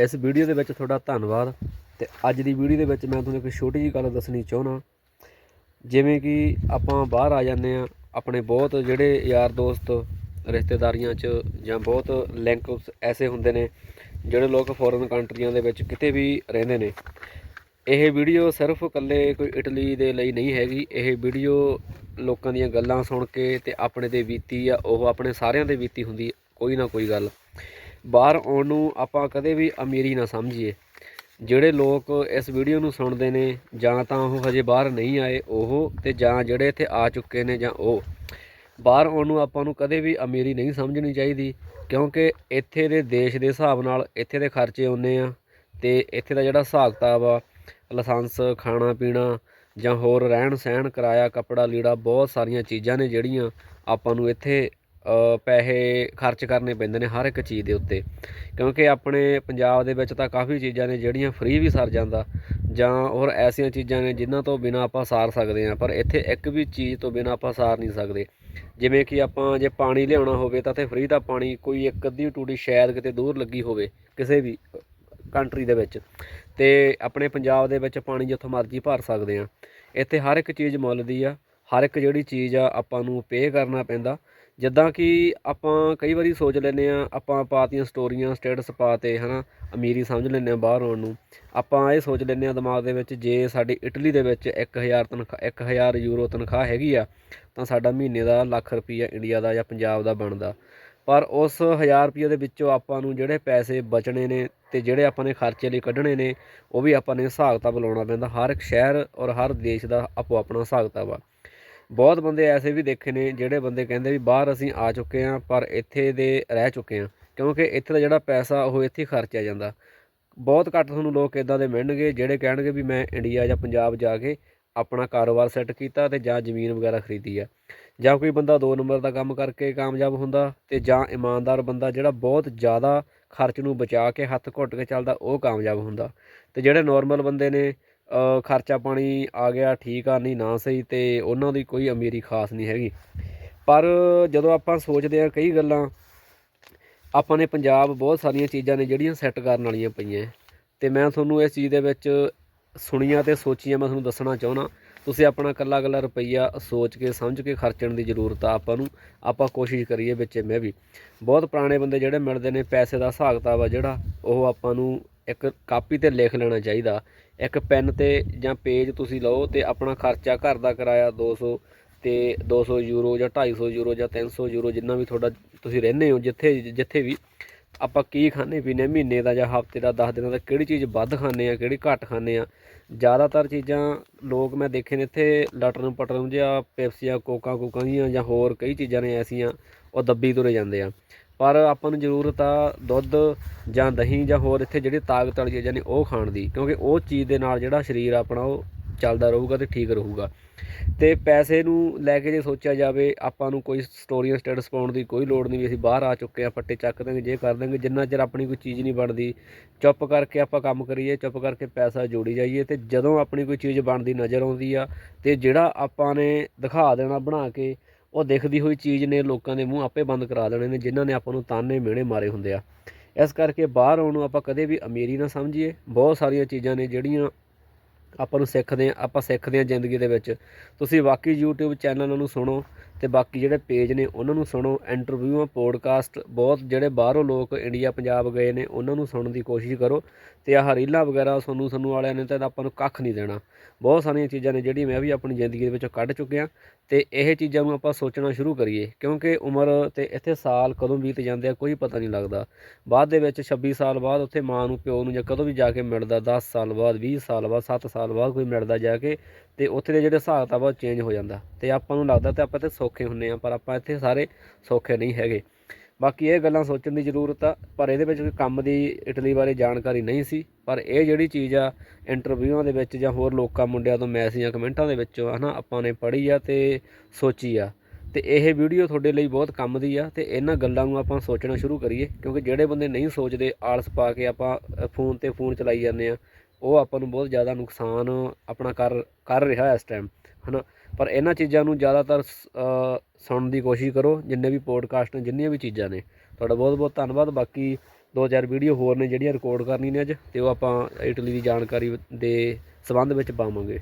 ਇਸ ਵੀਡੀਓ ਦੇ ਵਿੱਚ ਤੁਹਾਡਾ ਧੰਨਵਾਦ ਤੇ ਅੱਜ ਦੀ ਵੀਡੀਓ ਦੇ ਵਿੱਚ ਮੈਂ ਤੁਹਾਨੂੰ ਇੱਕ ਛੋਟੀ ਜਿਹੀ ਗੱਲ ਦੱਸਣੀ ਚਾਹੁੰਦਾ। ਜਿਵੇਂ ਕਿ ਆਪਾਂ ਬਾਹਰ ਆ ਜਾਂਦੇ ਆ ਆਪਣੇ ਬਹੁਤ ਜਿਹੜੇ ਯਾਰ ਦੋਸਤ ਰਿਸ਼ਤੇਦਾਰੀਆਂ 'ਚ ਜਾਂ ਬਹੁਤ ਲਿੰਕ ਐਸੇ ਹੁੰਦੇ ਨੇ, ਜਿਹੜੇ ਲੋਕ ਫੋਰਨ ਕੰਟਰੀਆਂ ਦੇ ਵਿੱਚ ਕਿਤੇ ਵੀ ਰਹਿੰਦੇ ਨੇ। ਇਹ ਵੀਡੀਓ ਸਿਰਫ ਇਕੱਲੇ ਕੋਈ ਇਟਲੀ ਦੇ ਲਈ ਨਹੀਂ ਹੈਗੀ, ਇਹ ਵੀਡੀਓ ਲੋਕਾਂ ਦੀਆਂ ਗੱਲਾਂ ਸੁਣ ਕੇ ਤੇ ਆਪਣੇ ਤੇ ਬੀਤੀ ਆ, ਉਹ ਆਪਣੇ ਸਾਰਿਆਂ ਦੇ ਬੀਤੀ ਹੁੰਦੀ ਕੋਈ ਨਾ ਕੋਈ ਗੱਲ। ਬਾਹਰ ਆਉਣ ਨੂੰ ਆਪਾਂ ਕਦੇ ਵੀ ਅਮੀਰੀ ਨਾ ਸਮਝੀਏ। ਜਿਹੜੇ ਲੋਕ ਇਸ ਵੀਡੀਓ ਨੂੰ ਸੁਣਦੇ ਨੇ, ਜਾਂ ਤਾਂ ਉਹ ਹਜੇ ਬਾਹਰ ਨਹੀਂ ਆਏ, ਉਹ ਤੇ ਜਾਂ ਜਿਹੜੇ ਇੱਥੇ ਆ ਚੁੱਕੇ ਨੇ ਜਾਂ ਉਹ। ਬਾਹਰ ਆਉਣ ਨੂੰ ਆਪਾਂ ਨੂੰ ਕਦੇ ਵੀ ਅਮੀਰੀ ਨਹੀਂ ਸਮਝਣੀ ਚਾਹੀਦੀ, ਕਿਉਂਕਿ ਇੱਥੇ ਦੇ ਦੇਸ਼ ਦੇ ਹਿਸਾਬ ਨਾਲ ਇੱਥੇ ਦੇ ਖਰਚੇ ਆਉਂਦੇ ਆ ਤੇ ਇੱਥੇ ਦਾ ਜਿਹੜਾ ਹਿਸਾਬ ਕਿਤਾਬ ਆ, ਲਾਇਸੈਂਸ, ਖਾਣਾ ਪੀਣਾ ਜਾਂ ਹੋਰ ਰਹਿਣ ਸਹਿਣ, ਕਿਰਾਇਆ, ਕੱਪੜਾ, ਲੀੜਾ ਬਹੁਤ ਸਾਰੀਆਂ ਚੀਜ਼ਾਂ ਨੇ ਜਿਹੜੀਆਂ ਆਪਾਂ ਨੂੰ ਇੱਥੇ ਪੈਸੇ ਖਰਚ ਕਰਨੇ ਪੈਂਦੇ ਨੇ ਹਰ ਇੱਕ ਚੀਜ਼ ਦੇ ਉੱਤੇ। ਕਿਉਂਕਿ ਆਪਣੇ ਪੰਜਾਬ ਦੇ ਵਿੱਚ ਤਾਂ ਕਾਫੀ ਚੀਜ਼ਾਂ ਨੇ ਜਿਹੜੀਆਂ ਫ੍ਰੀ ਵੀ ਸਰ ਜਾਂਦਾ, ਜਾਂ ਹੋਰ ਐਸੀਆਂ ਚੀਜ਼ਾਂ ਨੇ ਜਿਨ੍ਹਾਂ ਤੋਂ ਬਿਨਾਂ ਆਪਾਂ ਸਾਰ ਸਕਦੇ ਹਾਂ, ਪਰ ਇੱਥੇ ਇੱਕ ਵੀ ਚੀਜ਼ ਤੋਂ ਬਿਨਾਂ ਆਪਾਂ ਸਾਰ ਨਹੀਂ ਸਕਦੇ। ਜਿਵੇਂ ਕਿ ਆਪਾਂ ਜੇ ਪਾਣੀ ਲਿਆਉਣਾ ਹੋਵੇ ਤਾਂ ਇੱਥੇ ਫ੍ਰੀ ਦਾ ਪਾਣੀ ਕੋਈ ਇੱਕ ਅੱਧੀ ਟੂਟੀ ਸ਼ਾਇਦ ਕਿਤੇ ਦੂਰ ਲੱਗੀ ਹੋਵੇ, ਕਿਸੇ ਵੀ ਕੰਟਰੀ ਦੇ ਵਿੱਚ। ਤੇ ਆਪਣੇ ਪੰਜਾਬ ਦੇ ਵਿੱਚ ਪਾਣੀ ਜਿੱਥੋਂ ਮਰਜ਼ੀ ਭਰ ਸਕਦੇ ਆ ਇੱਥੇ ਹਰ ਇੱਕ ਚੀਜ਼ ਮੁੱਲ ਦੀ ਆ, ਹਰ ਇੱਕ ਜਿਹੜੀ ਚੀਜ਼ ਆ ਆਪਾਂ ਨੂੰ ਪੇ ਕਰਨਾ ਪੈਂਦਾ। ਜਿੱਦਾਂ ਕਿ ਆਪਾਂ ਕਈ ਵਾਰੀ ਸੋਚ ਲੈਂਦੇ ਆ ਆਪਾਂ ਪਾਤੀਆਂ ਸਟੋਰੀਆਂ ਸਟੇਟਸ ਪਾਤੇ ਹਨਾ, ਅਮੀਰੀ ਸਮਝ ਲੈਂਦੇ ਆ ਬਾਹਰ ਆਉਣ ਨੂੰ। ਆਪਾਂ ਇਹ ਸੋਚ ਲੈਂਦੇ ਆ ਦਿਮਾਗ ਦੇ ਵਿੱਚ, ਜੇ ਸਾਡੀ ਇਟਲੀ ਦੇ ਵਿੱਚ 1000 ਤਨਖਾਹ 1000 ਯੂਰੋ ਤਨਖਾਹ ਹੈਗੀ ਆ, ਤਾਂ ਸਾਡਾ ਮਹੀਨੇ ਦਾ ਲੱਖ ਰੁਪਈਆ ਇੰਡੀਆ ਦਾ ਜਾਂ ਪੰਜਾਬ ਦਾ ਬਣਦਾ। ਪਰ ਉਸ 1000 ਰੁਪਏ ਦੇ ਵਿੱਚੋਂ ਆਪਾਂ ਨੂੰ ਜਿਹੜੇ ਪੈਸੇ ਬਚਣੇ ਨੇ ਤੇ ਜਿਹੜੇ ਆਪਾਂ ਨੇ ਖਰਚੇ ਲਈ ਕੱਢਣੇ ਨੇ, ਉਹ ਵੀ ਆਪਾਂ ਨੇ ਹਿਸਾਬ ਕਿਤਾਬ ਲਾਉਣਾ ਪੈਂਦਾ। ਹਰ ਇੱਕ ਸ਼ਹਿਰ ਔਰ ਹਰ ਦੇਸ਼ ਦਾ ਆਪੋ ਆਪਣਾ ਹਿਸਾਬ ਕਿਤਾਬ ਆ। ਬਹੁਤ ਬੰਦੇ ਐਸੇ ਵੀ ਦੇਖੇ ਨੇ ਜਿਹੜੇ ਬੰਦੇ ਕਹਿੰਦੇ ਵੀ ਬਾਹਰ ਅਸੀਂ ਆ ਚੁੱਕੇ ਹਾਂ, ਪਰ ਇੱਥੇ ਦੇ ਰਹਿ ਚੁੱਕੇ ਹਾਂ। ਕਿਉਂਕਿ ਇੱਥੇ ਦਾ ਜਿਹੜਾ ਪੈਸਾ, ਉਹ ਇੱਥੇ ਹੀ ਖਰਚਿਆ ਜਾਂਦਾ। ਬਹੁਤ ਘੱਟ ਤੁਹਾਨੂੰ ਲੋਕ ਇਦਾਂ ਦੇ ਮਿਲਣਗੇ ਜਿਹੜੇ ਕਹਿਣਗੇ ਵੀ ਮੈਂ ਇੰਡੀਆ ਜਾਂ ਪੰਜਾਬ ਜਾ ਕੇ ਆਪਣਾ ਕਾਰੋਬਾਰ ਸੈੱਟ ਕੀਤਾ ਤੇ ਜਾਂ ਜ਼ਮੀਨ ਵਗੈਰਾ ਖਰੀਦੀ ਆ। ਜਾਂ ਕੋਈ ਬੰਦਾ ਦੋ ਨੰਬਰ ਦਾ ਕੰਮ ਕਰਕੇ ਕਾਮਯਾਬ ਹੁੰਦਾ ਤੇ ਜਾਂ ਇਮਾਨਦਾਰ ਬੰਦਾ ਜਿਹੜਾ ਬਹੁਤ ਜ਼ਿਆਦਾ ਖਰਚ ਨੂੰ ਬਚਾ ਕੇ, ਹੱਥ ਘੁੱਟ ਕੇ ਚੱਲਦਾ, ਉਹ ਕਾਮਯਾਬ ਹੁੰਦਾ। ਤੇ ਜਿਹੜੇ ਨਾਰਮਲ ਬੰਦੇ ਨੇ ਖਰਚਾ ਪਾਣੀ ਆ ਗਿਆ, ਠੀਕ ਆ, ਨਹੀਂ ਨਾ ਸਹੀ ਤੇ ਉਹਨਾਂ ਦੀ ਕੋਈ ਅਮੀਰੀ ਖਾਸ ਨਹੀਂ ਹੈਗੀ। ਪਰ ਜਦੋਂ ਆਪਾਂ ਸੋਚਦੇ ਆ ਕਈ ਗੱਲਾਂ, ਆਪਾਂ ਨੇ ਪੰਜਾਬ ਬਹੁਤ ਸਾਰੀਆਂ ਚੀਜ਼ਾਂ ਨੇ ਜਿਹੜੀਆਂ ਸੈੱਟ ਕਰਨ ਵਾਲੀਆਂ ਪਈਆਂ। ਤੇ ਮੈਂ ਤੁਹਾਨੂੰ ਇਸ ਚੀਜ਼ ਦੇ ਵਿੱਚ ਸੁਣੀਆਂ ਤੇ ਸੋਚੀਆਂ, ਮੈਂ ਤੁਹਾਨੂੰ ਦੱਸਣਾ ਚਾਹੁੰਦਾ। ਤੁਸੀਂ ਆਪਣਾ ਕੱਲਾ ਕੱਲਾ ਰੁਪਈਆ ਸੋਚ ਕੇ, ਸਮਝ ਕੇ ਖਰਚਣ ਦੀ ਜ਼ਰੂਰਤ ਆ ਆਪਾਂ ਨੂੰ। ਆਪਾਂ ਕੋਸ਼ਿਸ਼ ਕਰੀਏ ਵਿੱਚ, ਮੈਂ ਵੀ। ਬਹੁਤ ਪੁਰਾਣੇ ਬੰਦੇ ਜਿਹੜੇ ਮਿਲਦੇ ਨੇ, ਪੈਸੇ ਦਾ ਹਿਸਾਬ ਕਿਤਾਬ ਆ ਜਿਹੜਾ, ਉਹ ਆਪਾਂ ਨੂੰ ਇੱਕ ਕਾਪੀ ਤੇ ਲਿਖ ਲੈਣਾ ਚਾਹੀਦਾ। ਇੱਕ ਪੈਨ ਤੇ ਜਾਂ ਪੇਜ ਤੁਸੀਂ ਲਓ ਤੇ ਆਪਣਾ ਖਰਚਾ ਘਰ ਦਾ ਕਿਰਾਇਆ 200 ਤੇ 200 ਯੂਰੋ ਜਾਂ 250 ਯੂਰੋ ਜਾਂ 300 ਯੂਰੋ ਜਿੰਨਾ ਵੀ ਤੁਹਾਡਾ ਤੁਸੀਂ ਰਹਿੰਦੇ ਹੋ ਜਿੱਥੇ ਜਿੱਥੇ ਵੀ ਆਪਾਂ ਕੀ ਖਾਣੇ ਪੀਣੇ ਮਹੀਨੇ ਦਾ ਜਾਂ ਹਫ਼ਤੇ ਦਾ 10 ਦਿਨਾਂ ਦਾ ਕਿਹੜੀ ਚੀਜ਼ ਵੱਧ ਖਾਂਦੇ ਆ ਕਿਹੜੀ ਘੱਟ ਖਾਂਦੇ ਆ ਜ਼ਿਆਦਾਤਰ ਚੀਜ਼ਾਂ ਲੋਕ ਮੈਂ ਦੇਖੇ ਨੇ ਇੱਥੇ ਲਟਰਨ ਪਟਰਨ ਜਿਹਾ, ਪੈਪਸੀਆਂ ਕੋਕਾ ਕੋਕਾਂ ਦੀਆਂ ਜਾਂ ਹੋਰ ਕਈ ਚੀਜ਼ਾਂ ਨੇ ਐਸੀਆਂ, ਉਹ ਦੱਬੀ ਤੁਰੇ ਜਾਂਦੇ ਆ। ਪਰ ਆਪਾਂ ਨੂੰ ਜ਼ਰੂਰਤ ਆ ਦੁੱਧ ਜਾਂ ਦਹੀਂ ਜਾਂ ਹੋਰ ਇੱਥੇ ਜਿਹੜੇ ਤਾਕਤ ਵਾਲੀ ਚੀਜ਼ਾਂ ਨੇ ਉਹ ਖਾਣ ਦੀ, ਕਿਉਂਕਿ ਉਹ ਚੀਜ਼ ਦੇ ਨਾਲ ਜਿਹੜਾ ਸਰੀਰ ਆਪਣਾ ਉਹ ਚੱਲਦਾ ਰਹੂਗਾ ਤੇ ਠੀਕ ਰਹੂਗਾ। ਤੇ ਪੈਸੇ ਨੂੰ ਲੈ ਕੇ ਜੇ ਸੋਚਿਆ ਜਾਵੇ, ਆਪਾਂ ਨੂੰ ਕੋਈ ਸਟੋਰੀਆਂ ਸਟੇਟਸ ਪਾਉਣ ਦੀ ਕੋਈ ਲੋੜ ਨਹੀਂ ਵੀ ਅਸੀਂ ਬਾਹਰ ਆ ਚੁੱਕੇ ਆ ਫੱਟੇ ਚੱਕ ਦਾਂਗੇ ਜੇ ਕਰ ਦਾਂਗੇ ਜਿੰਨਾ ਚਿਰ ਆਪਣੀ ਕੋਈ ਚੀਜ਼ ਨਹੀਂ ਬਣਦੀ, ਚੁੱਪ ਕਰਕੇ ਆਪਾਂ ਕੰਮ ਕਰੀਏ, ਚੁੱਪ ਕਰਕੇ ਪੈਸਾ ਜੋੜੀ ਜਾਈਏ ਤੇ ਜਦੋਂ ਆਪਣੀ ਕੋਈ ਚੀਜ਼ ਬਣਦੀ ਨਜ਼ਰ ਆਉਂਦੀ ਆ ਤੇ ਜਿਹੜਾ ਆਪਾਂ ਨੇ ਦਿਖਾ ਦੇਣਾ ਬਣਾ ਕੇ ਉਹ ਦਿਖਦੀ ਹੋਈ ਚੀਜ਼ ਨੇ ਲੋਕਾਂ ਦੇ ਮੂੰਹ ਆਪੇ ਬੰਦ ਕਰਾ ਦੇਣੇ ਨੇ, ਜਿਨ੍ਹਾਂ ਨੇ ਆਪਾਂ ਨੂੰ ਤਾਨੇ ਮਿਹਣੇ ਮਾਰੇ ਹੁੰਦੇ ਆ। ਇਸ ਕਰਕੇ ਬਾਹਰ ਆਉਣ ਨੂੰ ਆਪਾਂ ਕਦੇ ਵੀ ਅਮੀਰੀ ਨਾ ਸਮਝੀਏ। ਬਹੁਤ ਸਾਰੀਆਂ ਚੀਜ਼ਾਂ ਨੇ ਜਿਹੜੀਆਂ ਆਪਾਂ ਨੂੰ ਸਿੱਖਦੇ ਆ, ਆਪਾਂ ਸਿੱਖਦੇ ਆ ਜ਼ਿੰਦਗੀ ਦੇ ਵਿੱਚ। ਤੁਸੀਂ ਬਾਕੀ YouTube ਚੈਨਲਾਂ ਨੂੰ ਸੁਣੋ ਤੇ ਬਾਕੀ ਜਿਹੜੇ ਪੇਜ ਨੇ ਉਹਨਾਂ ਨੂੰ ਸੁਣੋ। ਇੰਟਰਵਿਊਆਂ ਪੋਡਕਾਸਟ ਬਹੁਤ ਜਿਹੜੇ ਬਾਹਰੋਂ ਲੋਕ ਇੰਡੀਆ, ਪੰਜਾਬ ਗਏ ਨੇ, ਉਹਨਾਂ ਨੂੰ ਸੁਣਨ ਦੀ ਕੋਸ਼ਿਸ਼ ਕਰੋ। ਤੇ ਆਹ ਰੀਲਾਂ ਵਗੈਰਾ ਸਾਨੂੰ ਸਾਨੂੰ ਵਾਲਿਆਂ ਨੇ ਤਾਂ ਆਪਾਂ ਨੂੰ ਕੱਖ ਨਹੀਂ ਦੇਣਾ। ਬਹੁਤ ਸਾਰੀਆਂ ਚੀਜ਼ਾਂ ਨੇ ਜਿਹੜੀਆਂ ਮੈਂ ਵੀ ਆਪਣੀ ਜ਼ਿੰਦਗੀ ਦੇ ਵਿੱਚੋਂ ਕੱਢ ਚੁੱਕਿਆ। ਤੇ ਇਹ ਚੀਜ਼ਾਂ ਨੂੰ ਆਪਾਂ ਸੋਚਣਾ ਸ਼ੁਰੂ ਕਰੀਏ, ਕਿਉਂਕਿ ਉਮਰ ਤੇ ਇੱਥੇ ਸਾਲ ਕਦੋਂ ਬੀਤ ਜਾਂਦੇ ਆ ਕੋਈ ਪਤਾ ਨਹੀਂ ਲੱਗਦਾ। ਬਾਅਦ ਦੇ ਵਿੱਚ 26 ਸਾਲ ਬਾਅਦ ਉੱਥੇ ਮਾਂ ਨੂੰ, ਪਿਓ ਨੂੰ ਜਾਂ ਕਦੋਂ ਵੀ ਜਾ ਕੇ ਮਿਲਦਾ 10 ਸਾਲ ਬਾਅਦ 20 ਸਾਲ ਬਾਅਦ 7 ਸਾਲ ਬਾਅਦ ਕੋਈ ਮਿਲਦਾ ਜਾ ਕੇ, ਤੇ ਉੱਥੇ ਦੇ ਜਿਹੜੇ ਹਿਸਾਬ ਤਾਂ ਆ ਉਹ ਚੇਂਜ ਹੋ ਜਾਂਦਾ। ਤੇ ਆਪਾਂ ਨੂੰ ਲੱਗਦਾ ਤੇ ਆਪਾਂ ਤੇ ਸੌਖੇ ਹੁੰਨੇ ਆ, ਪਰ ਆਪਾਂ ਇੱਥੇ ਸਾਰੇ ਸੌਖੇ ਨਹੀਂ ਹੈਗੇ। ਬਾਕੀ ਇਹ ਗੱਲਾਂ ਸੋਚਣ ਦੀ ਜ਼ਰੂਰਤ ਆ, ਪਰ ਇਹਦੇ ਵਿੱਚ ਕੋਈ ਕੰਮ ਦੀ ਇਟਲੀ ਬਾਰੇ ਜਾਣਕਾਰੀ ਨਹੀਂ ਸੀ। ਪਰ ਇਹ ਜਿਹੜੀ ਚੀਜ਼ ਆ ਇੰਟਰਵਿਊਆਂ ਦੇ ਵਿੱਚ ਜਾਂ ਹੋਰ ਲੋਕਾਂ ਮੁੰਡਿਆਂ ਤੋਂ ਮੈਸੇਜਾਂ ਕਮੈਂਟਾਂ ਦੇ ਵਿੱਚੋਂ ਹਨਾ, ਆਪਾਂ ਨੇ ਪੜ੍ਹੀ ਆ ਤੇ ਸੋਚੀ ਆ। ਤੇ ਇਹ ਵੀਡੀਓ ਤੁਹਾਡੇ ਲਈ ਬਹੁਤ ਕੰਮ ਦੀ ਆ ਤੇ ਇਹਨਾਂ ਗੱਲਾਂ ਨੂੰ ਆਪਾਂ ਸੋਚਣਾ ਸ਼ੁਰੂ ਕਰੀਏ, ਕਿਉਂਕਿ ਜਿਹੜੇ ਬੰਦੇ ਨਹੀਂ ਸੋਚਦੇ, ਆਲਸ ਪਾ ਕੇ ਆਪਾਂ ਫੋਨ ਤੇ ਫੋਨ ਚਲਾਈ ਜਾਂਦੇ ਆ, ਉਹ ਆਪਾਂ ਨੂੰ ਬਹੁਤ ਜ਼ਿਆਦਾ ਨੁਕਸਾਨ ਆਪਣਾ ਕਰ ਕਰ ਰਿਹਾ ਇਸ ਟਾਈਮ ਹਨਾ। ਪਰ ਇਹਨਾਂ ਚੀਜ਼ਾਂ ਨੂੰ ਜ਼ਿਆਦਾਤਰ ਸ- ਸੁਣਨ ਦੀ ਕੋਸ਼ਿਸ਼ ਕਰੋ, ਜਿੰਨੇ ਵੀ ਪੋਡਕਾਸਟ ਨੇ, ਜਿੰਨੀਆਂ ਵੀ ਚੀਜ਼ਾਂ ਨੇ। ਤੁਹਾਡਾ ਬਹੁਤ ਬਹੁਤ ਧੰਨਵਾਦ। ਬਾਕੀ ਦੋ ਚਾਰ ਵੀਡੀਓ ਹੋਰ ਨੇ ਜਿਹੜੀਆਂ ਰਿਕਾਰਡ ਕਰਨੀ ਨੇ ਅੱਜ, ਤੇ ਉਹ ਆਪਾਂ ਇਟਲੀ ਦੀ ਜਾਣਕਾਰੀ ਦੇ ਸਬੰਧ ਵਿੱਚ ਪਾਵਾਂਗੇ।